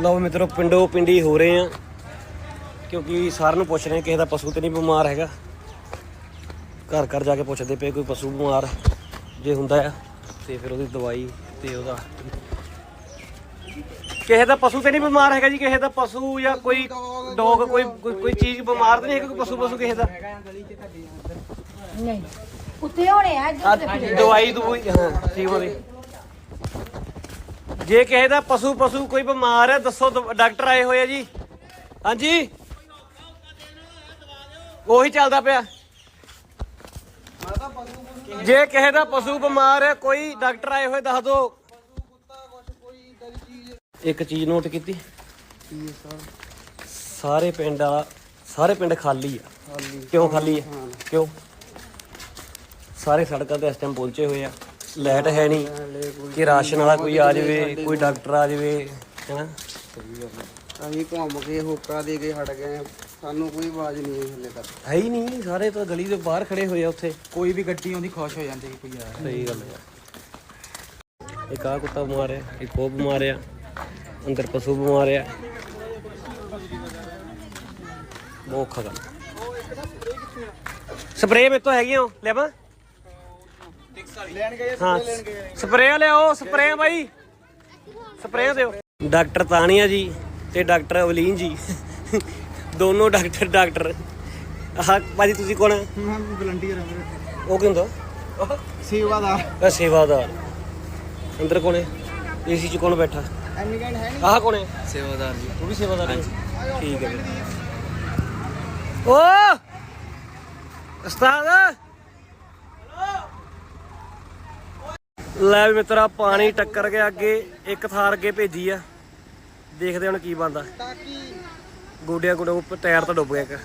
ਲਓ ਮਿੱਤਰੋ ਪਿੰਡੋ ਪਿੰਡੀ ਹੋ ਰਹੇ ਆ ਕਿਉਂਕਿ ਸਾਰਿਆਂ ਨੂੰ ਪੁੱਛ ਰਹੇ ਕਿਸੇ ਦਾ ਪਸ਼ੂ ਤੇ ਨਹੀਂ ਬਿਮਾਰ ਹੈਗਾ। ਘਰ ਘਰ ਜਾ ਕੇ ਪੁੱਛਦੇ ਪਏ ਕੋਈ ਪਸ਼ੂ ਬਿਮਾਰ ਜੇ ਹੁੰਦਾ ਆ ਤੇ ਫਿਰ ਉਹਦੀ ਦਵਾਈ ਤੇ ਉਹਦਾ। ਕਿਸੇ ਦਾ ਪਸ਼ੂ ਤੇ ਨਹੀਂ ਬਿਮਾਰ ਹੈਗਾ ਜੀ ਕਿਸੇ ਦਾ ਪਸ਼ੂ ਜਾਂ ਕੋਈ ਡੌਗ ਕੋਈ ਕੋਈ ਕੋਈ ਚੀਜ਼ ਬਿਮਾਰ ਤਾਂ ਨਹੀਂ ਹੈਗਾ ਕੋਈ ਪਸ਼ੂ ਪਸ਼ੂ ਕਿਸੇ ਦਾ। ਨਹੀਂ ਉੱਤੇ ਹੋਣੇ ਆ ਆ ਦਵਾਈ ਦਵਾਈ ਹਾਂ ਠੀਕ ਹੋ ਗਈ ਜੇ ਕਿਸੇ ਦਾ ਪਸ਼ੂ ਪਸ਼ੂ ਕੋਈ ਬਿਮਾਰ ਹੈ ਦੱਸੋ ਦ- ਡਾਕਟਰ ਆਏ ਹੋਏ ਆ ਜੀ। ਹਾਂਜੀ? ਉਹੀ ਚੱਲਦਾ ਪਿਆ। ਜੇ ਕਿਸੇ ਦਾ ਪਸ਼ੂ ਬਿਮਾਰ ਹੈ ਕੋਈ ਡਾਕਟਰ ਆਏ ਹੋਏ ਦੱਸ ਦਿਓ ਇੱਕ ਚੀਜ਼ ਨੋਟ ਕੀਤੀ। ਸਾਰੇ ਪਿੰਡ ਆ ਸਾਰੇ ਪਿੰਡ ਖਾਲੀ ਆ। ਕਿਉਂ ਖਾਲੀ ਆ? ਕਿਉਂ? ਸਾਰੇ ਸੜਕਾਂ ਤੇ ਇਸ ਟਾਈਮ ਪਹੁੰਚੇ ਹੋਏ ਆ। ਲਾਈਟ ਹੈ ਨਹੀਂ ਕਿ ਰਾਸ਼ਨ ਵਾਲਾ ਕੋਈ ਆ ਜਾਵੇ ਕੋਈ ਡਾਕਟਰ ਆ ਜਾਵੇ ਹੈਨਾ? ਅਸੀਂ ਘੁੰਮ ਕੇ ਹੋਕਾ ਦੇ ਕੇ ਹਟ ਗਏ ਹਾਂ। ਸਾਨੂੰ ਕੋਈ ਆਵਾਜ਼ ਨਹੀਂ ਆਈ ਹਲੇ ਤੱਕ। ਹੈ ਹੀ ਨਹੀਂ ਸਾਰੇ ਤਾਂ ਗਲੀ ਦੇ ਬਾਹਰ ਖੜੇ ਹੋਏ ਆ ਉੱਥੇ। ਕੋਈ ਵੀ ਗੱਡੀ ਆਉਂਦੀ ਖੁਸ਼ ਹੋ ਜਾਂਦੀ ਕਿ ਕੋਈ ਆਇਆ ਸਹੀ ਗੱਲ ਹੈ। ਇੱਕ ਆ ਕੁੱਤਾ ਬਿਮਾਰ ਹੈ ਇੱਕ ਉਹ ਬਿਮਾਰ ਆ ਅੰਦਰ ਪਸ਼ੂ ਬਿਮਾਰ ਆ। ਬਹੁਤ ਔਖਾ ਗੱਲ ਸਪਰੇਅ ਮੇਰੇ ਤੋਂ ਹੈਗੀਆਂ ਲੈਣ ਗਏ ਹਾਂ ਸਪਰੇਅ ਲਿਆਓ ਸਪਰੇਅ ਬਾਈ। ਸਪਰੇਅ ਦਿਓ। ਡਾਕਟਰ ਤਾਨੀਆ ਜੀ ਤੇ ਡਾਕਟਰ ਅਵਲੀਨ ਜੀ। ਦੋਨੋਂ ਡਾਕਟਰ ਡਾਕਟਰ। ਆਹ ਭਾਜੀ ਤੁਸੀਂ ਕੌਣ ਹੈ? ਮੈਂ ਵਲੰਟੀਅਰ ਹਾਂ ਉਹ ਕੀ ਹੁੰਦਾ? ਸੇਵਾਦਾਰ। ਇਹ ਸੇਵਾਦਾਰ। ਅੰਦਰ ਕੌਣ ਹੈ? ਏਸੀ ਚ ਕੌਣ ਬੈਠਾ? ਐਮੀਗੈਂਟ ਹੈ ਆਹ ਕੌਣ ਹੈ? ਸੇਵਾਦਾਰ ਜੀ। ਤੂੰ ਵੀ ਸੇਵਾਦਾਰ ਹੈ। ਠੀਕ ਹੈ। ਓ! ਉਸਤਾਦ! ਲੈ ਵੀ ਮਿੱਤਰਾ ਪਾਣੀ ਟੱਕਰ ਗਿਆ ਅੱਗੇ, ਇੱਕ ਥਾਰ ਅੱਗੇ ਭੇਜੀ ਆ। ਦੇਖਦੇ ਹੁਣ ਕੀ ਬਣਦਾ। ਤਾਕੀ ਗੋਡਿਆਂ ਗੋਡੇ ਉੱਪਰ ਟਾਇਰ ਤਾਂ ਡੁੱਬ ਗਿਆ ਇੱਕ।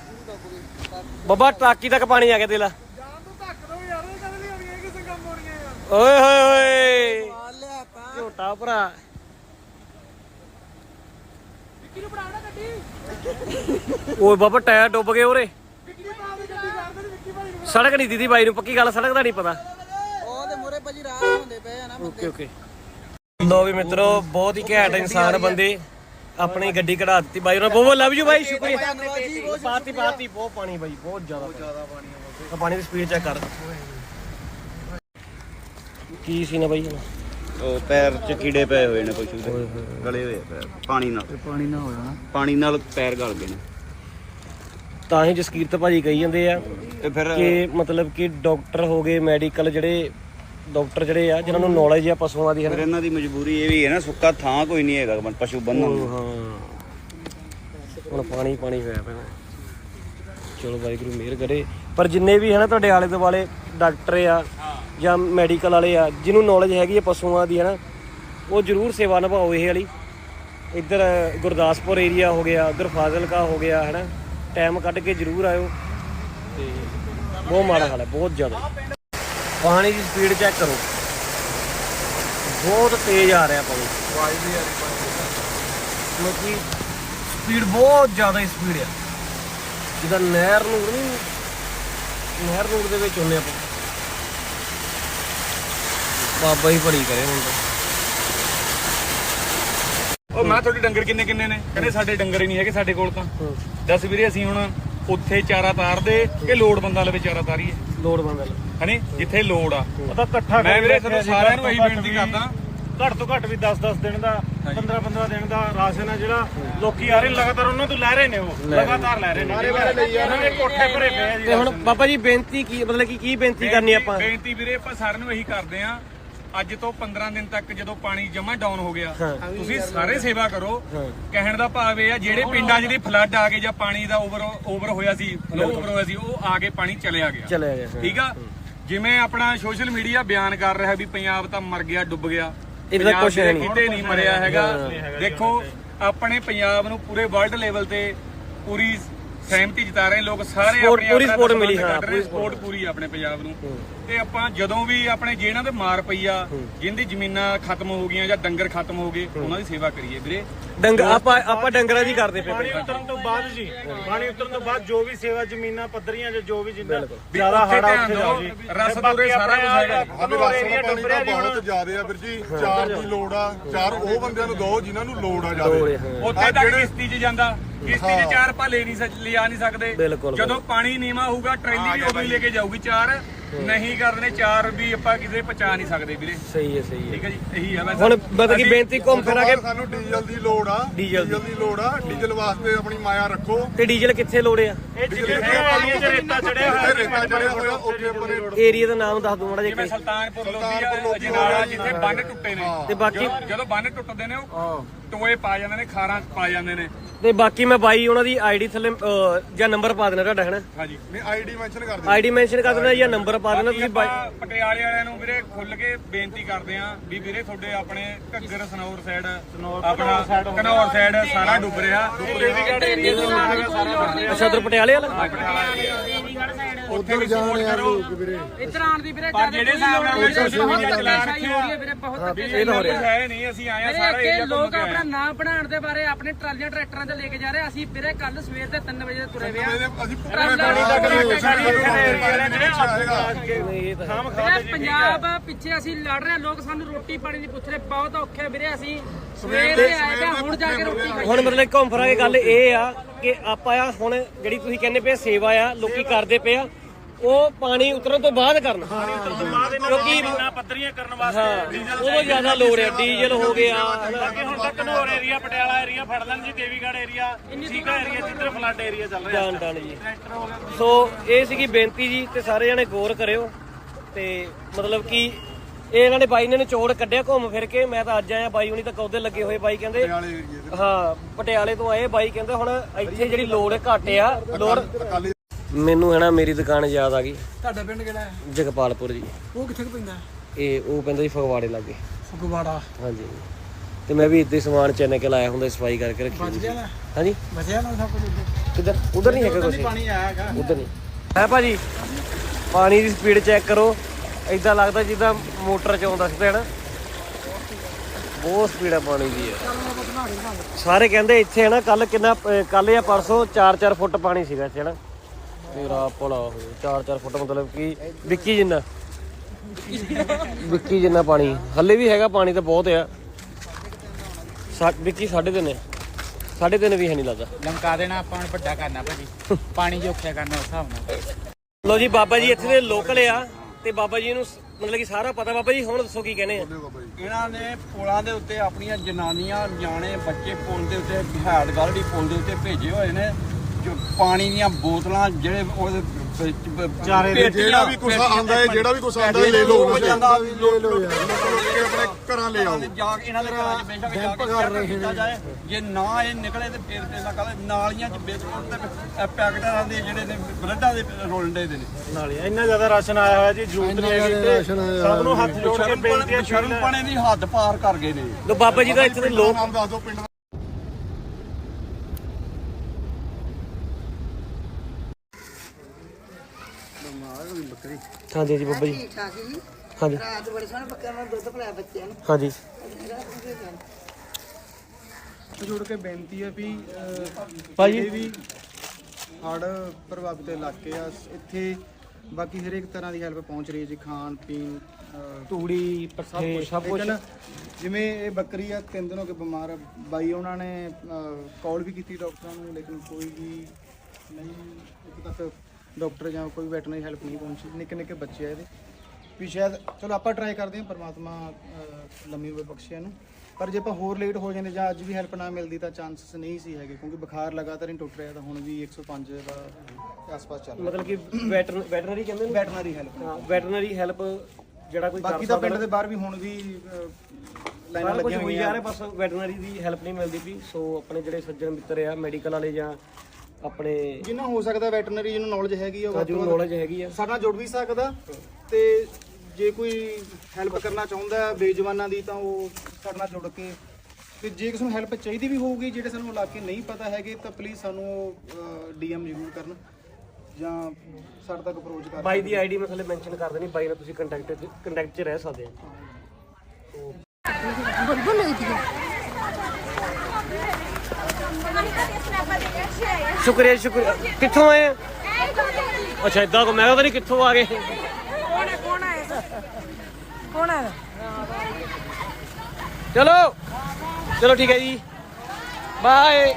ਬੱਬਾ, ਟਾਕੀ ਤੱਕ ਪਾਣੀ ਆ ਗਿਆ ਦੇਲਾ ਓਏ, ਹੋਏ ਹੋਏ। ਲਿਆ ਤਾਂ ਝੋਟਾ ਭਰਾ। ਓਏ ਬਾਬਾ, ਟਾਇਰ ਡੁੱਬ ਗਏ ਉਰੇ। ਸੜਕ ਨਹੀਂ ਦੀਦੀ ਬਾਈ ਨੂੰ, ਪੱਕੀ ਗੱਲ, ਸੜਕ ਦਾ ਨਹੀਂ ਪਤਾ। ਭਾਜੀ ਰਾਹ ਹੁੰਦੇ ਪਏ ਆ ਨਾ ਓਕੇ ਓਕੇ। ਲੋ ਵੀ ਮਿੱਤਰੋ ਬਹੁਤ ਹੀ ਘੈਂਟ ਇਨਸਾਨ ਬੰਦੇ। ਆਪਣੀ ਗੱਡੀ ਕਢਾ ਦਿੱਤੀ ਬਾਈ ਉਹਨਾਂ ਬਹੁਤ ਲਵ ਯੂ ਬਾਈ ਸ਼ੁਕਰੀਆ। ਧੰਨਵਾਦ ਜੀ ਬਹੁਤ ਪਾਤੀ ਪਾਤੀ ਬਹੁਤ ਪਾਣੀ ਬਾਈ ਬਹੁਤ ਜ਼ਿਆਦਾ ਜ਼ਿਆਦਾ ਪਾਣੀ ਆ ਪਾਣੀ ਦੀ ਸਪੀਡ ਚੈੱਕ ਕਰ। ਕੀ ਸੀ ਨਾ ਬਾਈ? ਉਹ ਪੈਰ ਚ ਕੀੜੇ ਪਏ ਹੋਏ ਨੇ ਪਸ਼ੂ ਦੇ। ਗਲੇ ਹੋਏ ਆ ਪੈਰ। ਪਾਣੀ ਨਾਲ। ਪਾਣੀ ਨਾ ਹੋ ਜਾਣਾ ਪਾਣੀ ਨਾਲ ਪੈਰ ਗਲ ਗਏ ਨੇ। ਤਾਂ ਹੀ ਜਸਕੀਰਤ ਭਾਜੀ ਕਹੀ ਜਾਂਦੇ ਆ ਤੇ ਫਿਰ ਕਿ ਮਤਲਬ ਕਿ ਡਾਕਟਰ ਹੋ ਗਏ ਮੈਡੀਕਲ ਜਿਹੜੇ ਡਾਕਟਰ ਜਿਹੜੇ ਆ ਜਿਨ੍ਹਾਂ ਨੂੰ ਨੌਲੇਜ ਆ ਪਸ਼ੂਆਂ ਦੀ ਹੈ ਫਿਰ ਨਾ ਇਹਨਾਂ ਦੀ ਮਜਬੂਰੀ ਇਹ ਵੀ ਹੈ ਨਾ ਸੁੱਕਾ ਥਾਂ ਕੋਈ ਨਹੀਂ ਹੈਗਾ ਪਸ਼ੂ ਬੰਨਣ ਨੂੰ। ਹਾਂ। ਹੁਣ ਪਾਣੀ ਪਾਣੀ ਹੋਇਆ ਪਹਿਲਾਂ। ਚਲੋ ਵਾਹਿਗੁਰੂ ਮਿਹਰ ਕਰੇ। ਪਰ ਜਿੰਨੇ ਵੀ ਹੈ ਨਾ ਤੁਹਾਡੇ ਆਲੇ ਦੁਆਲੇ ਡਾਕਟਰ ਆ ਜਾਂ ਮੈਡੀਕਲ ਵਾਲੇ ਆ ਜਿਹਨੂੰ ਨੌਲੇਜ ਹੈਗੀ ਹੈ ਪਸ਼ੂਆਂ ਦੀ ਹੈ ਨਾ ਉਹ ਜ਼ਰੂਰ ਸੇਵਾ ਨਿਭਾਓ ਇਹ ਵਾਲੀ। ਇੱਧਰ ਗੁਰਦਾਸਪੁਰ ਏਰੀਆ ਹੋ ਗਿਆ ਉਧਰ ਫਾਜ਼ਿਲਕਾ ਹੋ ਗਿਆ ਹੈ ਨਾ ਟਾਈਮ ਕੱਢ ਕੇ ਜ਼ਰੂਰ ਆਇਓ। ਤੇ ਬਹੁਤ ਮਾੜਾ ਹਾਲ ਹੈ ਬਹੁਤ ਜ਼ਿਆਦਾ। ਪਾਣੀ ਦੀ ਸਪੀਡ ਚੈੱਕ ਕਰੋ। ਬਹੁਤ ਤੇਜ਼ ਆ ਰਿਹਾ ਪਾਣੀ ਮਤਲਬ ਸਪੀਡ ਬਹੁਤ ਜ਼ਿਆਦਾ ਸਪੀਡ ਆ। ਜਿੱਦਾਂ ਨਹਿਰ ਨੂੰ ਨਹੀਂ ਨਹਿਰ ਨੂੰ ਦੇ ਵਿੱਚ ਹੁੰਨੇ ਆਪਾਂ। ਬਾਬਾ ਹੀ ਭਲੀ ਕਰੇ ਹੁਣ ਤਾਂ। ਉਹ ਮੈਂ ਤੁਹਾਡੇ ਡੰਗਰ ਕਿੰਨੇ ਕਿੰਨੇ ਨੇ? ਕਹਿੰਦੇ ਸਾਡੇ ਡੰਗਰ ਹੀ ਨਹੀਂ ਹੈਗੇ ਸਾਡੇ ਕੋਲ ਤਾਂ। ਦੱਸ ਵੀਰੇ ਅਸੀਂ ਹੁਣ ਉੱਥੇ ਚਾਰਾ ਤਾਰਦੇ ਕਿ ਲੋੜ ਬੰਦਾ ਲਵੇ ਚਾਰਾ ਤਾਰੀਏ? ਲੋੜ ਬੰਦਾ ਹਨੇ ਜਿੱਥੇ ਲੋੜ ਆ। ਉਹਦਾ ਇਕੱਠਾ ਮੈਂ ਵੀਰੇ ਤੁਹਾਨੂੰ ਸਾਰਿਆਂ ਨੂੰ ਇਹੀ ਬੇਨਤੀ ਕਰਦਾ। ਘੱਟ ਤੋਂ ਘੱਟ ਵੀ 10-10 ਦਿਨ ਦਾ 15-15 ਦਿਨ ਦਾ ਰਾਸ਼ਨ ਆ ਜਿਹੜਾ ਲੋਕੀ ਆ ਰਹੇ ਲਗਾਤਾਰ ਉਹਨਾਂ ਤੋਂ ਲੈ ਰਹੇ ਨੇ ਉਹ ਲਗਾਤਾਰ ਲੈ ਰਹੇ ਨੇ। ਸਾਰੇ ਵਾਲੇ ਲਈ ਉਹਨਾਂ ਦੇ ਕੋਠੇ ਭਰੇ ਪਏ ਆ ਜੀ ਤੇ ਹੁਣ ਬਾਬਾ ਜੀ ਬੇਨਤੀ ਕੀ ਮਤਲਬ ਕਿ ਕੀ ਬੇਨਤੀ ਕਰਨੀ ਆਪਾਂ? ਬੇਨਤੀ ਵੀਰੇ ਆਪਾਂ ਸਾਰਿਆਂ ਨੂੰ ਇਹੀ ਕਰਦੇ ਆ ਅੱਜ ਤੋਂ 15 ਦਿਨ ਤੱਕ ਜਦੋਂ ਪਾਣੀ ਜਮਾ ਡਾਊਨ ਹੋ ਗਿਆ ਤੁਸੀਂ ਸਾਰੇ ਸੇਵਾ ਕਰੋ। ਕਹਿਣ ਦਾ ਭਾਵ ਇਹ ਆ ਜਿਹੜੇ ਪਿੰਡਾਂ ਜਿਹੜੇ ਫਲੱਡ ਆ ਗਏ ਜਾਂ ਪਾਣੀ ਦਾ ਓਵਰ ਓਵਰ ਹੋਇਆ ਸੀ ਫਲੋ ਓਵਰ ਹੋਇਆ ਸੀ ਉਹ ਆ ਕੇ ਪਾਣੀ ਚਲਿਆ ਗਿਆ। ਚਲੇ ਗਿਆ। ਠੀਕ ਆ? ਜਿਵੇਂ ਆਪਣਾ ਸੋਸ਼ਲ ਮੀਡੀਆ ਬਿਆਨ ਕਰ ਰਿਹਾ ਵੀ ਪੰਜਾਬ ਤਾਂ ਮਰ ਗਿਆ ਡੁੱਬ ਗਿਆ। ਇਹਦਾ ਵੀਰੇ ਨਹੀਂ। ਕਿਤੇ ਨਹੀਂ ਮਰਿਆ ਹੈਗਾ। ਦੇਖੋ ਆਪਣੇ ਪੰਜਾਬ ਨੂੰ ਪੂਰੇ ਵਰਲਡ ਲੈਵਲ ਤੇ ਪੂਰੀ ਸਹਿਮਤੀ ਜਤਾ ਰਹੇ ਲੋਕ ਸਾਰੇ Support- ਆਪਣੇ ਪੂਰੀ ਆਪਣਾ support ਮਿਲੀ, ਹਾਂ, ਪੂਰੀ support ਪੂਰੀ ਆਪਣੇ ਪੰਜਾਬ ਨੂੰ। ਤੇ ਆਪਾਂ ਜਦੋਂ ਵੀ ਆਪਣੇ ਜਿਹਨਾਂ ਤੇ ਮਾਰ ਪਈ ਆ ਜਿੰਦੀ ਜ਼ਮੀਨਾਂ ਖਤਮ ਹੋ ਗਈਆਂ ਜਾਂ ਡੰਗਰ ਖਤਮ ਹੋ ਗਏ ਉਹਨਾਂ ਦੀ ਸੇਵਾ ਕਰੀਏ ਵੀਰੇ। ਡੰਗ ਆਪਾਂ ਆਪਾਂ ਡੰਗਰਾਂ ਦੀ ਕਰਦੇ ਪਏ ਪਾਣੀ ਉਤਰਨ ਤੋਂ ਬਾਅਦ ਜੀ ਪਾਣੀ ਉਤਰਨ ਤੋਂ ਬਾਅਦ ਜੋ ਵੀ ਸੇਵਾ ਜ਼ਮੀਨਾਂ ਪੱਧਰੀਆਂ ਜਾਂ ਜੋ ਵੀ ਜਿੰਨਾ ਵੀ ਜ਼ਿਆਦਾ ਉੱਥੇ ਹੜਾ ਧਿਆਨ ਉੱਥੇ ਦਿਓ, ਜਾਓ ਜੀ। ਰਸ ਤੇ ਦੂਰੇ ਬਾਕੀ ਸਾਰਾ ਕੁਛ ਆਪਣੇ ਹੈਗਾ। ਆਹ ਘਨੌਰ ਰਾਸ਼ਨ ਦਾ ਪਾਣੀ। ਬਹੁਤ ਜ਼ਿਆਦੇ ਆ ਵੀਰ ਜੀ। ਚਾਰ ਦੀ ਲੋੜ ਆ। ਚਾਰ ਉਹ ਬੰਦਿਆਂ ਨੂੰ ਦੋ ਜਿਨ੍ਹਾਂ ਨੂੰ ਲੋੜ ਆ ਜ਼ਿਆਦੇ। ਉੱਥੇ ਤੱਕ ਜਿਹੜੇ- ਕਿਸ਼ਤੀ 'ਚ ਜਾਂਦਾ। ਕਿਸ਼ਤੀ 'ਚ ਚਾਰ ਪਾ ਲੈ ਨਹੀਂ ਸਕ- ਲਿਆ ਨਹੀਂ ਸਕਦੇ। ਬਿਲਕੁਲ, ਜਦੋਂ ਪਾਣੀ ਨੀਵਾ ਹੋਊਗਾ ਟਰੈਲੀ ਵੀ ਉਦੋਂ ਹੀ ਲੈ ਕੇ ਜਾਊਗੀ ਚਾਰ। ਨਹੀਂ ਕਰਦੇ ਚਾਰ ਵੀ ਆਪਾਂ ਕਿਤੇ ਪਹੁੰਚਾ ਨਹੀਂ ਸਕਦੇ ਵੀਰੇ। ਸਹੀ ਹੈ ਸਹੀ ਹੈ। ਠੀਕ ਹੈ ਜੀ ਇਹੀ ਹੈ ਵੈਸੇ ਹੁਣ ਮਤਲਬ ਕਿ ਬੇਨਤੀ ਘੁੰਮ ਫਿਰਾ ਕੇ ਸਾਨੂੰ ਡੀਜ਼ਲ ਦੀ ਲੋੜ ਆ ਡੀਜ਼ਲ ਦੀ। ਦੀ ਲੋੜ ਆ ਡੀਜ਼ਲ ਵਾਸਤੇ ਆਪਣੀ ਮਾਇਆ ਰੱਖੋ। ਤੇ ਡੀਜ਼ਲ ਕਿੱਥੇ ਲੋੜਿਆ ਇਹ ਜਿੱਥੇ ਏਰੀਆ 'ਚ ਰੇਤਾ ਚੜਿਆ ਹੋਇਆ ਉੱਥੇ ਰੇਤਾ ਚੜਿਆ ਹੋਇਆ ਉੱਥੇ ਆਪਣੇ ਏਰੀਆ ਦਾ ਨਾਮ ਦੱਸ ਦੋ ਮਾੜਾ ਜਿਹਾ ਜਿਵੇਂ ਇੱਕ। ਸੁਲਤਾਨਪੁਰ ਲੋਧੀ ਆ ਲੋਧੀ ਅਜਨਾਲਾ ਜਿੱਥੇ ਬੰਨ ਟੁੱਟੇ ਨੇ। ਤੇ ਬਾਕੀ ਜਦੋਂ- ਜਦੋਂ ਬੰਨ ਟੁੱਟਦੇ ਨੇ ਉਹ ਟੋਏ ਪਾ ਜਾਂਦੇ ਨੇ ਖਾਰਾਂ ਪਾ ਜਾਂਦੇ ਨੇ। ਤੇ ਬਾਕੀ ਮੈਂ ਬਾਈ ਉਹਨਾਂ ਦੀ ਆਈਡੀ ਥੱਲੇ ਅਹ, ਜਾਂ ਨੰਬਰ ਪਾ ਦੇਣਾ ਤੁਹਾਡਾ ਹਨਾ ਹਾਂਜੀ। ਨਹੀਂ ਆਈਡੀ ਮੈਂਸ਼ਨ ਕਰ ਦਿਓ। ਆਈਡੀ ਮੈਂਸ਼ਨ ਕਰ ਦੇਣਾ ਜਾਂ ਨੰਬਰ ਪਾ ਦੇਣਾ ਤੁਸੀਂ ਬਾਈ ਆਪਾਂ ਪਟਿਆਲੇ ਵਾਲਿਆਂ ਨੂੰ ਵੀਰੇ ਖੁੱਲ ਕੇ ਬੇਨਤੀ ਕਰਦੇ ਆਂ ਵੀ ਵੀਰੇ ਤੁਹਾਡੇ ਆਪਣੇ ਘੱਗਰ ਸਨੌਰ ਸਾਈਡ ਆਪਣਾ ਕਨੌਰ ਸਾਈਡ ਸਾਰਾ ਡੁੱਬ ਰਿਹਾ। ਅੱਛਾ ਉਧਰ ਪਟਿਆਲੇ ਵਾਲਾ। ਉੱਥੇ ਵੀ ਸਪੋਰਟ ਕਰੋ। ਇਧਰ ਆਣ ਦੀ ਵੀਰੇ ਪਰ ਜਿਹੜੇ ਹਿਸਾਬ ਨਾਲ ਉਹਨੇ ਸੋਸ਼ਲ ਮੀਡੀਆ ਚਲਾ ਰੱਖਿਆ ਹੋ ਰਹੀ ਹੈ ਵੀਰੇ ਬਹੁਤ ਹੋ ਰਿਹਾ ਹੈ ਨਹੀਂ ਅਸੀਂ ਆਏ ਆ ਵੀਰੇ ਸਾਰਾ ਏਰੀਆ ਲੋਕ ਆਪਣਾ ਨਾਂ ਬਣਾਉਣ ਦੇ ਬਾਰੇ ਆਪਣੇ ਟਰਾਲੀਆਂ ਟਰੈਕਟਰਾਂ ਤੇ ਲੈ ਕੇ ਜਾ ਰਹੇ ਅਸੀਂ ਵੀਰੇ ਕੱਲ ਸਵੇਰ ਦੇ 3 ਵਜੇ ਦੇ ਤੁਰੇ ਵੇ ਆ। ਅਸੀਂ ਪਾਣੀ ਤੱਕ ਇਹ ਤਾਂ ਹੈ। ਵੀਰੇ ਪੰਜਾਬ ਪਿੱਛੇ ਅਸੀਂ ਲੜ ਰਹੇ ਲੋਕ ਸਾਨੂੰ ਰੋਟੀ ਪਾਣੀ ਦੀ ਪੁੱਛ ਰਹੇ। ਬਹੁਤ ਔਖੇ ਵੀਰੇ ਅਸੀਂ ਸਵੇਰ ਦੇ ਆਏ ਤੇ ਹੁਣ ਜਾ ਕੇ ਰੋਟੀ ਖਾਈ ਹੁਣ ਮਤਲਬ ਘੁੰਮ ਫਿਰਾ ਕੇ ਗੱਲ ਇਹ ਆ ਕਿ ਆਪਾਂ ਆ ਹੁਣ ਜਿਹੜੀ ਤੁਸੀਂ ਕਹਿੰਦੇ ਪਏ ਸੇਵਾ ਆ ਲੋਕੀ ਕਰਦੇ ਪਏ ਆ ਉਹ ਪਾਣੀ ਉਤਰਨ ਤੋਂ ਬਾਅਦ ਕਰਨਾ। ਕਿਉਂਕਿ ਪੱਧਰੀਆਂ ਕਰਨ ਵਾਸਤੇ ਉਦੋਂ ਜ਼ਿਆਦਾ ਲੋੜ ਆ ਡੀਜ਼ਲ ਹੋ ਗਿਆ। ਬਾਕੀ ਹੁਣ ਤੱਕ ਘਨੌਰ ਏਰੀਆ ਪਟਿਆਲਾ ਏਰੀਆ ਫੜ ਲੈਣ ਜੀ ਦੇਵੀਗੜ੍ਹ ਏਰੀਆ ਚੀਕਾ ਏਰੀਆ ਜਿੱਧਰ ਫਲੱਡ ਏਰੀਆ ਚੱਲ ਰਿਹਾ ਡਨ ਡਨ ਜੀ। ਸੋ ਇਹ ਸੀਗੀ ਬੇਨਤੀ ਜੀ ਤੇ ਸਾਰੇ ਜਣੇ ਗੌਰ ਕਰਿਓ ਤੇ ਮਤਲਬ ਕਿ ਇਹ ਇਹਨਾਂ ਨੇ ਬਾਈ ਨੇ ਨਿਚੋੜ ਕੱਢਿਆ ਘੁੰਮ ਫਿਰ ਕੇ ਮੈਂ ਤਾਂ ਅੱਜ ਆਇਆ ਬਾਈ ਹੁਣੀ ਤਾਂ ਕੌਦੇ ਲੱਗੇ ਹੋਏ ਬਾਈ ਕਹਿੰਦੇ। ਹਾਂ ਪਟਿਆਲੇ ਤੋਂ ਆਏ ਬਾਈ ਕਹਿੰਦੇ ਹੁਣ ਇੱਥੇ ਜਿਹੜੀ ਲੋੜ ਹੈ ਘੱਟ ਆ ਲੋੜ ਮੈਨੂੰ ਹੈ ਨਾ ਮੇਰੀ ਦੁਕਾਨ ਯਾਦ ਆ ਗਈ। ਤੁਹਾਡਾ ਪਿੰਡ ਕਿਹੜਾ ਹੈ? ਜਗਪਾਲਪੁਰ ਜੀ। ਉਹ ਕਿੱਥੇ ਕੁ ਪੈਂਦਾ? ਇਹ ਉਹ ਪੈਂਦਾ ਜੀ ਫਗਵਾੜੇ ਲਾਗੇ। ਫਗਵਾੜਾ। ਹਾਂਜੀ। ਤੇ ਮੈਂ ਵੀ ਇੱਦਾਂ ਹੀ ਸਮਾਨ ਚੈਨ ਕੇ ਲਾਇਆ ਹੁੰਦਾ ਸਫ਼ਾਈ ਕਰਕੇ ਰੱਖੀ ਹੁੰਦੀ ਸੀ ਗਿਆ ਨਾ? ਹਾਂਜੀ? ਬਚਿਆ ਨਾ ਸਭ ਕੁਝ ਉੱਧਰ? ਕਿੱਧਰ? ਉਧਰ ਨਹੀਂ ਹੈਗਾ ਕੁਝ ਪਾਣੀ ਆਇਆਗਾ ਉਧਰ ਨਹੀਂ। ਹੈ ਭਾਜੀ ਪਾਣੀ ਦੀ ਸਪੀਡ ਚੈੱਕ ਕਰੋ। ਇਦਾਂ ਲੱਗਦਾ ਜਿੱਦਾਂ ਮੋਟਰ ਚ ਆਉਂਦਾ ਸੀ ਹਨਾ ਬਹੁਤ ਸਪੀਡ ਆ ਪਾਣੀ ਦੀ। ਯਾਰ ਸਾਰੇ ਕਹਿੰਦੇ ਇੱਥੇ ਹਨਾ ਕੱਲ ਕਿੰਨਾ ਕੱਲ ਜਾਂ ਪਰਸੋਂ 4-4 ਫੁੱਟ ਪਾਣੀ ਸੀਗਾ ਇੱਥੇ ਹਨਾ। ਤੇਰਾ ਭਲਾ ਹੋਵੇ 4-4 ਫੁੱਟ ਮਤਲਬ ਕਿ ਵਿੱਕੀ ਜਿੰਨਾ। ਵਿੱਕੀ ਜਿੰਨਾ ਪਾਣੀ। ਹੱਲੇ ਵੀ ਹੈਗਾ ਪਾਣੀ ਤਾਂ ਬਹੁਤ ਆ। ਵਿੱਕੀ ਸਾਢੇ ਤਿੰਨ ਹੈ ਸਾਢੇ ਤਿੰਨ ਵੀ ਹੈ ਨਹੀਂ ਲੱਗਦਾ। ਲੰਕਾ ਦੇਣਾ ਆਪਾਂ ਨੂੰ ਵੱਡਾ ਕਰਨਾ ਭਾਜੀ। ਪਾਣੀ ਜੋਖਿਆ ਕਰਨਾ ਉਸ ਹਿਸਾਬ ਨਾਲ। ਲੋ ਜੀ ਬਾਬਾ ਜੀ ਇੱਥੇ ਦੇ ਲੋਕਲ ਆ। ਤੇ ਬਾਬਾ ਜੀ ਨੂੰ ਸ- ਮਤਲਬ ਕਿ ਸਾਰਾ ਪਤਾ। ਬਾਬਾ ਜੀ, ਹੁਣ ਦੱਸੋ ਕੀ ਕਹਿੰਦੇ ਆ? ਇਹਨਾਂ ਨੇ ਪੁਲਾਂ ਦੇ ਉੱਤੇ ਆਪਣੀਆਂ ਜਨਾਨੀਆਂ, ਨਿਆਣੇ, ਬੱਚੇ ਪੁਲ ਦੇ ਉੱਤੇ, ਹੈਡ ਗਾਲੜੀ ਪੁਲ ਦੇ ਉੱਤੇ ਭੇਜੇ ਹੋਏ ਨੇ, ਜੋ ਪਾਣੀ ਦੀਆਂ ਬੋਤਲਾਂ ਜਿਹੜੇ ਉਹਦੇ ਚਾਰੇ ਦੇ ਜਿਹੜਾ ਵੀ ਕੁਛ ਆਂਦਾ ਹੈ ਜਿਹੜਾ ਵੀ ਕੁਛ ਆਂਦਾ ਹੈ ਲੈ ਲਓ ਹੋ ਜਾਂਦਾ ਵੀ ਲੈ ਲਓ ਯਾਰ ਲੋਕ ਆਪਣੇ ਘਰਾਂ ਲੈ ਆਓ। ਜਾ ਕੇ ਇਹਨਾਂ ਦੇ ਘਰਾਂ 'ਚ ਬੇਸ਼ੱਕ ਜਾ ਕੇ ਚੈੱਕ ਕੀਤਾ ਜਾਏ ਜੇ ਨਾ ਇਹ ਨਿਕਲੇ ਤੇ ਫਿਰ ਤੇ ਨਾ ਕਹੇ ਨਾਲੀਆਂ 'ਚ ਬਿਸਕੁਟ ਤੇ ਪੈਕਟਾਂ ਦੇ ਜਿਹੜੇ ਨੇ ਬ੍ਰੈਡਾਂ ਦੇ ਰੋਲਡੇ ਦੇ ਨੇ। ਨਾਲੇ ਇੰਨਾ ਜ਼ਿਆਦਾ ਰਾਸ਼ਨ ਆਇਆ ਹੋਇਆ ਜੀ ਜ਼ਰੂਰਤ ਨਹੀਂ ਹੈਗੀ ਤੇ ਸਭ ਨੂੰ ਹੱਥ ਜੋੜ ਕੇ ਬੇਨਤੀ ਹੈ ਸ਼ਰਮ ਪਾਣੇ ਦੀ ਹੱਦ ਪਾਰ ਕਰ ਗਏ ਨੇ। ਲੋ ਬਾਬਾ ਜੀ ਦਾ ਇੱਥੇ ਦੇ ਲੋਕ ਨਾਮ ਦੱਸ ਦਿਓ ਪਿੰਡ ਦਾ ਹਾਂਜੀ ਜੀ ਬਾਬਾ ਜੀ। ਠੀਕ ਠਾਕ ਜੀ ਹਾਂਜੀ। ਰਾਤ ਬੜੇ ਸੋਹਣੇ ਬੱਕਰਿਆਂ ਨੂੰ ਦੁੱਧ ਪਿਲਾਇਆ ਬੱਚਿਆਂ ਨੂੰ। ਹਾਂਜੀ। ਜੁੜ ਕੇ ਬੇਨਤੀ ਹੈ ਵੀ ਭਾਜੀ। ਵੀ ਹੜ ਪ੍ਰਭਾਵਿਤ ਇਲਾਕੇ ਆ ਇੱਥੇ ਬਾਕੀ ਹਰੇਕ ਤਰ੍ਹਾਂ ਦੀ ਹੈਲਪ ਪਹੁੰਚ ਰਹੀ ਹੈ ਜੀ ਖਾਣ ਪੀਣ ਤੂੜੀ ਪੱਠੇ ਸਭ ਕੁਝ ਜਿਵੇਂ ਇਹ ਬੱਕਰੀ ਆ ਤਿੰਨ ਦਿਨ ਹੋ ਗਏ ਬਿਮਾਰ ਆ ਬਾਈ ਉਹਨਾਂ ਨੇ ਕਾਲ ਵੀ ਕੀਤੀ ਡਾਕਟਰਾਂ ਨੂੰ ਲੇਕਿਨ ਕੋਈ ਵੀ ਨਹੀਂ ਇੱਥੇ ਤੱਕ ਡਾਕਟਰ ਜਾਂ ਕੋਈ ਵੈਟਰਨਰੀ ਹੈਲਪ ਨਹੀਂ ਪਹੁੰਚੀ ਨਿੱਕੇ ਨਿੱਕੇ ਬੱਚੇ ਆ ਇਹਦੇ। ਵੀ ਸ਼ਾਇਦ ਚਲੋ ਆਪਾਂ ਟਰਾਈ ਕਰਦੇ ਹਾਂ ਪਰਮਾਤਮਾ ਲੰਮੀ ਉਮਰ ਬਖਸ਼ੇ ਇਹਨੂੰ ਪਰ ਜੇ ਆਪਾਂ ਹੋਰ ਲੇਟ ਹੋ ਜਾਂਦੇ ਜਾਂ ਅੱਜ ਵੀ ਹੈਲਪ ਨਾ ਮਿਲਦੀ ਤਾਂ ਚਾਂਸਸ ਨਹੀਂ ਸੀ ਹੈਗੇ ਕਿਉਂਕਿ ਬੁਖਾਰ ਲਗਾਤਾਰ ਹੀ ਟੁੱਟ ਰਿਹਾ ਤਾਂ ਹੁਣ ਵੀ 105 ਦਾ ਆਸ-ਪਾਸ ਚੱਲ ਰਿਹਾ। ਮਤਲਬ ਕਿ ਵੈਟਰਨ ਵੈਟਰਨਰੀ ਕਹਿੰਦੇ ਨੇ? ਵੈਟਰਨਰੀ ਹੈਲਪ ਹਾਂ ਵੈਟਰਨਰੀ ਹੈਲਪ ਜਿਹੜਾ ਕੋਈ ਬਾਕੀ ਤਾਂ ਪਿੰਡ ਦੇ ਬਾਹਰ ਵੀ ਹੁਣ ਵੀ ਲਾਈਨਾਂ ਲੱਗੀਆਂ ਹੋਈ ਹੋਈਆਂ ਰਿਹਾ ਬਸ ਵੈਟਰਨਰੀ ਦੀ ਹੈਲਪ ਨਹੀਂ ਮਿਲਦੀ ਵੀ ਸੋ ਆਪਣੇ ਜਿਹੜੇ ਸੱਜਣ ਮਿੱਤਰ ਆ ਮੈਡੀਕਲ ਵਾਲੇ ਜਾਂ ਆਪਣੇ ਜਿੰਨਾ ਹੋ ਸਕਦਾ ਵੈਟਰਨਰੀ ਜਿਹਨੂੰ ਨੌਲੇਜ ਹੈਗੀ ਆ ਉਹ ਵੱਧ ਤੋਂ ਜੋ ਵੱਧ ਨੌਲੇਜ ਹੈਗੀ ਆ। ਸਾਡੇ ਨਾਲ ਜੁੜ ਵੀ ਸਕਦਾ ਤੇ ਜੇ ਕੋਈ ਹੈਲਪ ਕਰਨਾ ਚਾਹੁੰਦਾ ਹੈ ਬੇਜਵਾਨਾਂ ਦੀ ਤਾਂ ਉਹ ਸਾਡੇ ਨਾਲ ਜੁੜ ਕੇ ਤੇ ਜੇ ਕਿਸੇ ਨੂੰ ਹੈਲਪ ਚਾਹੀਦੀ ਵੀ ਹੋਊਗੀ ਜਿਹੜੇ ਸਾਨੂੰ ਇਲਾਕੇ ਨਹੀਂ ਪਤਾ ਹੈਗੇ ਤਾਂ ਪਲੀਜ਼ ਸਾਨੂੰ ਡੀਐਮ ਜ਼ਰੂਰ ਕਰਨ ਜਾਂ ਸਾਡੇ ਤੱਕ ਅਪਰੋਚ ਕਰਨ ਬਾਈ ਦੀ ਆਈਡੀ ਮੈਂ ਥੱਲੇ ਮੈਂਸ਼ਨ ਕਰ ਦੇਣੀ ਬਾਈ ਨਾਲ ਤੁਸੀਂ ਕੰਟੈਕਟ ਕੰਟੈਕਟ 'ਚ ਰਹਿ ਸਕਦੇ ਆ। ਬੁਲਬੁਲ ਹੋਈ ਦੀ ਸ਼ੁਕਰੀਆ ਸ਼ੁਕਰੀਆ। ਕਿੱਥੋਂ ਆਏ? ਅੱਛਾ ਇਦਾਂ ਕੋ ਮੈਂ ਪਤਾ ਨਹੀਂ ਕਿੱਥੋਂ ਆ ਗਏ। ਕੌਣ ਹੈ ਕੌਣ ਹੈ ਕੌਣ ਹੈ ਚਲੋ ਚਲੋ ਠੀਕ ਹੈ ਜੀ। ਬਾਏ।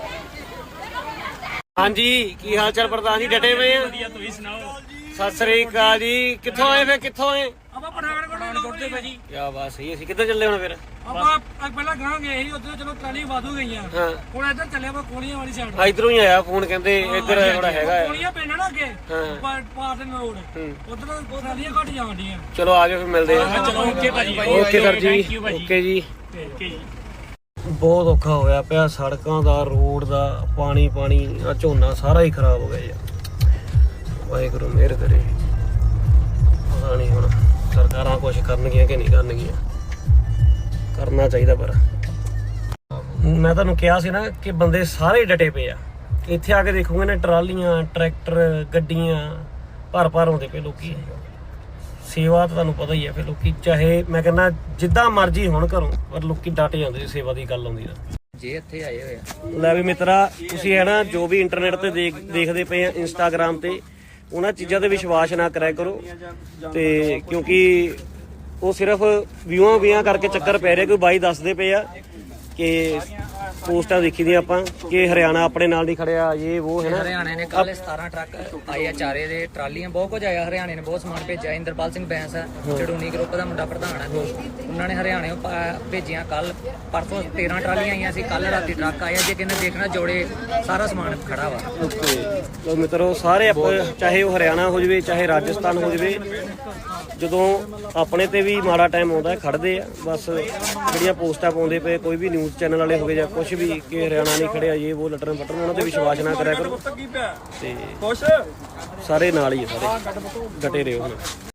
ਹਾਂਜੀ ਕੀ ਹਾਲ ਚਾਲ ਪ੍ਰਧਾਨ ਜੀ? ਡਟੇ ਪਏ ਆ? ਵਧੀਆ ਤੁਸੀਂ ਸੁਣਾਓ ਸਤਿ ਸ੍ਰੀ ਅਕਾਲ ਜੀ। ਕਿੱਥੋਂ ਆਏ ਫੇ ਕਿੱਥੋਂ ਆਏ? ਆਪਾਂ ਪਠਾਨਕੋਟ ਦੇ ਭਾਜੀ ਕੀ ਬਾਤ ਸਹੀ ਅਸੀਂ ਕਿੱਧਰ ਚੱਲੇ ਹੁਣ ਫਿਰ? ਆਪਾਂ ਪਹਿਲਾਂ ਗਾਂ ਗਏ ਸੀ ਉੱਥੇ ਚਲੋ ਟਰਾਲੀ ਵਾਧੂ ਗਈਆਂ। ਹਾਂ। ਹੁਣ ਇੱਧਰ ਚੱਲੇ ਆਪਾਂ ਕੋਲੀਆਂ ਵਾਲੀ ਸਾਈਡ ਇਧਰੋਂ ਹੀ ਆਇਆ ਫੋਨ ਕਹਿੰਦੇ ਇੱਧਰ ਥੋੜਾ ਹੈਗਾ ਹੈ। ਕੋਲੀਆਂ ਪਿੰਡ ਆ ਨਾ ਅੱਗੇ ਹਾਂ। ਪਾਰਟਨ ਰੋਡ। ਉਧਰ ਟਰਾਲੀਆਂ ਘੱਟ ਜਾਂਦੀਆਂ। ਚਲੋ ਆ ਜਾਓ ਫਿਰ ਮਿਲਦੇ ਆ ਚਲੋ ਓਕੇ ਭਾਜੀ। Okay sir ji okay ji. ਬਹੁਤ ਔਖਾ ਹੋਇਆ ਪਿਆ ਸੜਕਾਂ ਦਾ ਰੋਡ ਦਾ ਪਾਣੀ ਪਾਣੀ ਆ ਝੋਨਾ ਸਾਰਾ ਹੀ ਖਰਾਬ ਹੋ ਗਿਆ ਯਾਰ। ਵਾਹਿਗੁਰੂ ਮਿਹਰ ਕਰੇ। ਪਤਾ ਨਹੀਂ ਹੁਣ ਸਰਕਾਰਾਂ ਕੁਝ ਕਰਨਗੀਆਂ ਕਿ ਨਹੀਂ ਕਰਨਗੀਆਂ। ਕਰਨਾ ਚਾਹੀਦਾ ਪਰ। ਮੈਂ ਤੁਹਾਨੂੰ ਕਿਹਾ ਸੀ ਨਾ ਕਿ ਬੰਦੇ ਸਾਰੇ ਡਟੇ ਪਏ ਆ। ਇੱਥੇ ਆ ਕੇ ਦੇਖੋਗੇ ਨਾ ਟਰਾਲੀਆਂ ਟਰੈਕਟਰ ਗੱਡੀਆਂ ਭਰ ਭਰ ਆਉਂਦੇ ਪਏ ਲੋਕੀ। ਸੇਵਾ ਤਾਂ ਤੁਹਾਨੂੰ ਪਤਾ ਹੀ ਹੈ ਫਿਰ ਲੋਕੀ ਚਾਹੇ ਮੈਂ ਕਹਿੰਦਾ ਜਿੱਦਾਂ ਮਰਜ਼ੀ ਹੋਣ ਘਰੋਂ ਪਰ ਲੋਕੀ ਡਟ ਜਾਂਦੇ ਜੇ ਸੇਵਾ ਦੀ ਗੱਲ ਆਉਂਦੀ ਤਾਂ ਜੇ ਇੱਥੇ ਆਏ ਹੋਏ ਆ। ਲੈ ਵੀ ਮਿੱਤਰਾ ਤੁਸੀਂ ਹੈ ਨਾ ਜੋ ਵੀ ਇੰਟਰਨੈਟ ਤੇ ਦੇਖ ਦੇਖਦੇ ਪਏ ਆ ਇੰਸਟਾਗ੍ਰam ਤੇ ਉਹਨਾਂ ਚੀਜ਼ਾਂ ਤੇ ਵਿਸ਼ਵਾਸ ਨਾ ਕਰਿਆ ਕਰੋ। ਤੇ ਕਿਉਂਕਿ ਉਹ ਸਿਰਫ ਵਿਊਆਂ ਵਿਆਂ ਕਰਕੇ ਚੱਕਰ ਪੈ ਰਿਹਾ ਕੋਈ ਬਾਈ ਦੱਸਦੇ ਪਏ ਆ ਕਿ ਪੋਸਟਾਂ ਦੇਖੀ ਦੀਆਂ ਆਪਾਂ ਕਿ ਹਰਿਆਣਾ ਆਪਣੇ ਨਾਲ ਨਹੀਂ ਖੜਿਆ ਇਹ ਉਹ ਹੈ ਨਾ। ਹਰਿਆਣੇ ਨੇ ਕੱਲ 17 ਟਰੱਕ ਆਏ ਆ ਚਾਰੇ ਦੇ ਟਰਾਲੀਆਂ ਬਹੁਤ ਕੁਝ ਆਇਆ ਹਰਿਆਣੇ ਨੇ ਬਹੁਤ ਸਮਾਨ ਭੇਜਿਆ ਇੰਦਰਪਾਲ ਸਿੰਘ ਬੈਂਸ ਹੈ। ਚੜੂਨੀ ਗਰੁੱਪ ਦਾ ਮੁੰਡਾ ਪ੍ਰਧਾਨ ਹੈ ਉਹਨਾਂ ਨੇ ਹਰਿਆਣੇ ਭੇਜੀਆਂ ਕੱਲ ਪਰਸੋਂ 13 ਟਰਾਲੀਆਂ ਆਈਆਂ ਸੀ ਕੱਲ ਰਾਤੀ ਟਰੱਕ ਆਇਆ ਜੇ ਕਿਨੇ ਦੇਖਣਾ ਜੋੜੇ ਸਾਰਾ ਸਮਾਨ ਖੜਾ ਵਾ। ਓਕੇ। ਲੋ ਮਿੱਤਰੋ ਸਾਰੇ ਆਪਾਂ ਚਾਹੇ ਉਹ ਹਰਿਆਣਾ ਹੋ ਜਵੇ ਚਾਹੇ ਰਾਜਸਥਾਨ ਹੋ ਜਵੇ ਜਦੋਂ ਆਪਣੇ ਤੇ ਵੀ ਮਾੜਾ ਟਾਈਮ ਆਉਂਦਾ ਹੈ, ਖੜਦੇ ਆ ਬਸ ਜਿਹੜੀਆਂ ਪੋਸਟਾਂ ਪਾਉਂਦੇ ਪਏ ਕੋਈ ਵੀ ਨਿਊਜ਼ ਚੈਨਲ ਵਾਲੇ ਹੋਵੇ ਜਾਂ ਕੁਝ ਵੀ ਕਿ ਹਰਿਆਣਾ ਨਹੀਂ ਖੜਿਆ ਇਹ ਉਹ ਲਟਰਨ ਪਟਰਨ ਉਹਨਾਂ ਤੇ ਵਿਸ਼ਵਾਸ ਨਾ ਕਰਿਆ ਕਰੋ। ਤੇ ਸਾਰੇ ਨਾਲ ਹੀ ਆ ਸਾਰੇ ਡਟੇ ਰਹੋ ਹੁਣ।